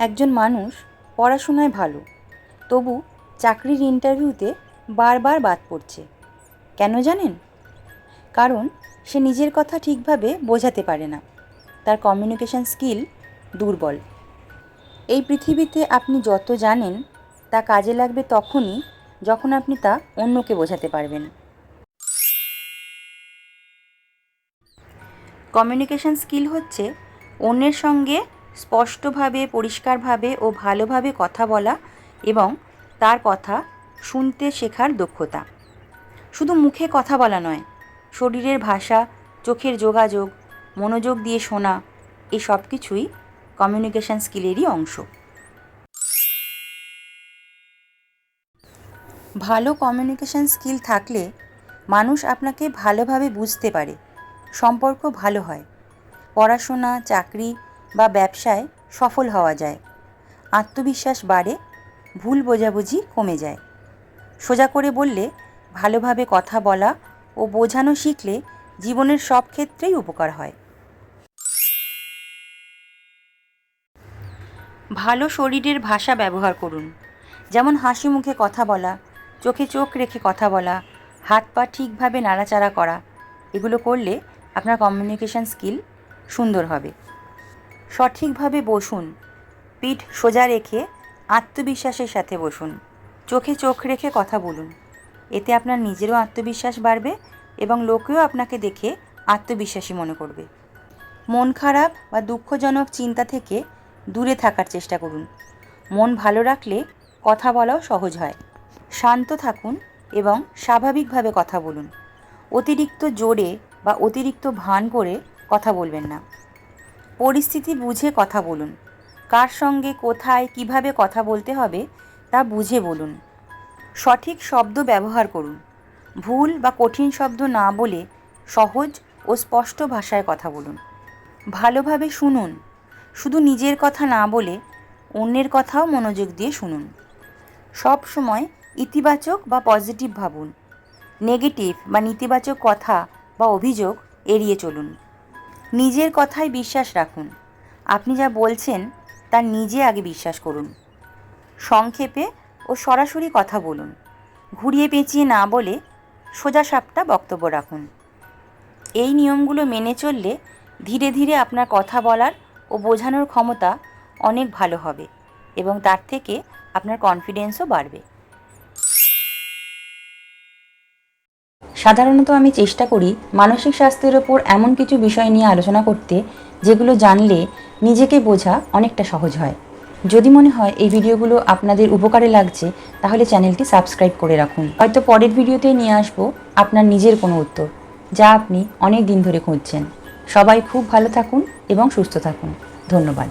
একজন মানুষ পড়াশোনায় ভালো, তবু চাকরির ইন্টারভিউতে বারবার বাদ পড়ছে। কেন জানেন? কারণ সে নিজের কথা ঠিকভাবে বোঝাতে পারে না। তার কমিউনিকেশন স্কিল দুর্বল। এই পৃথিবীতে আপনি যত জানেন, তা কাজে লাগবে তখনই যখন আপনি তা অন্যকে বোঝাতে পারবেন। কমিউনিকেশন স্কিল হচ্ছে অন্যের সঙ্গে স্পষ্টভাবে, পরিষ্কারভাবে ও ভালোভাবে কথা বলা এবং তার কথা শুনতে শেখার দক্ষতা। শুধু মুখে কথা বলা নয়, শরীরের ভাষা, চোখের যোগাযোগ, মনোযোগ দিয়ে শোনা এই সব কিছুই কমিউনিকেশন স্কিলেরই অংশ। ভালো কমিউনিকেশন স্কিল থাকলে মানুষ আপনাকে ভালোভাবে বুঝতে পারে, সম্পর্ক ভালো হয়। পড়াশোনা, চাকরি বা ব্যবসায় সফল হওয়া যায়। আত্মবিশ্বাস বাড়ে, ভুল বোঝাবুঝি কমে যায়। সোজা করে বললে, ভালোভাবে কথা বলা ও বোঝানো শিখলে জীবনের সব ক্ষেত্রেই উপকার হয়। ভালো শরীরের ভাষা ব্যবহার করুন। যেমন হাসি মুখে কথা বলা, চোখে চোখ রেখে কথা বলা, হাত পা ঠিকভাবে নাড়াচাড়া করা, এগুলো করলে আপনার কমিউনিকেশন স্কিল সুন্দর হবে। সঠিকভাবে বসুন। পিঠ সোজা রেখে আত্মবিশ্বাসের সাথে বসুন। চোখে চোখ রেখে কথা বলুন। এতে আপনার নিজেরও আত্মবিশ্বাস বাড়বে এবং লোকেও আপনাকে দেখে আত্মবিশ্বাসী মনে করবে। মন খারাপ বা দুঃখজনক চিন্তা থেকে দূরে থাকার চেষ্টা করুন। মন ভালো রাখলে কথা বলাও সহজ হয়। শান্ত থাকুন এবং স্বাভাবিকভাবে কথা বলুন। অতিরিক্ত জোরে বা অতিরিক্ত ভান করে কথা বলবেন না। পরিস্থিতি বুঝে কথা বলুন। কার সঙ্গে কোথায় কীভাবে কথা বলতে হবে তা বুঝে বলুন। সঠিক শব্দ ব্যবহার করুন। ভুল বা কঠিন শব্দ না বলে সহজ ও স্পষ্ট ভাষায় কথা বলুন। ভালোভাবে শুনুন। শুধু নিজের কথা না বলে অন্যের কথাও মনোযোগ দিয়ে শুনুন। সব সময় ইতিবাচক বা পজিটিভ ভাবুন। নেগেটিভ বা নেতিবাচক কথা বা অভিযোগ এড়িয়ে চলুন। নিজের কথায় বিশ্বাস রাখুন। আপনি যা বলছেন, তা নিজে আগে বিশ্বাস করুন। সংক্ষেপে ও সরাসরি কথা বলুন। ঘুরিয়ে পেঁচিয়ে না বলে সোজা সাপটা বক্তব্য রাখুন। এই নিয়মগুলো মেনে চললে ধীরে ধীরে আপনার কথা বলার ও বোঝানোর ক্ষমতা অনেক ভালো হবে এবং তার থেকে আপনার কনফিডেন্সও বাড়বে। সাধারণত আমি চেষ্টা করি মানসিক স্বাস্থ্যের ওপর এমন কিছু বিষয় নিয়ে আলোচনা করতে, যেগুলো জানলে নিজেকে বোঝা অনেকটা সহজ হয়। যদি মনে হয় এই ভিডিওগুলো আপনাদের উপকারে লাগছে, তাহলে চ্যানেলটি সাবস্ক্রাইব করে রাখুন। হয়তো পরের ভিডিওতে নিয়ে আসব আপনার নিজের কোনো উত্তর, যা আপনি অনেক দিন ধরে খুঁজছেন। সবাই খুব ভালো থাকুন এবং সুস্থ থাকুন। ধন্যবাদ।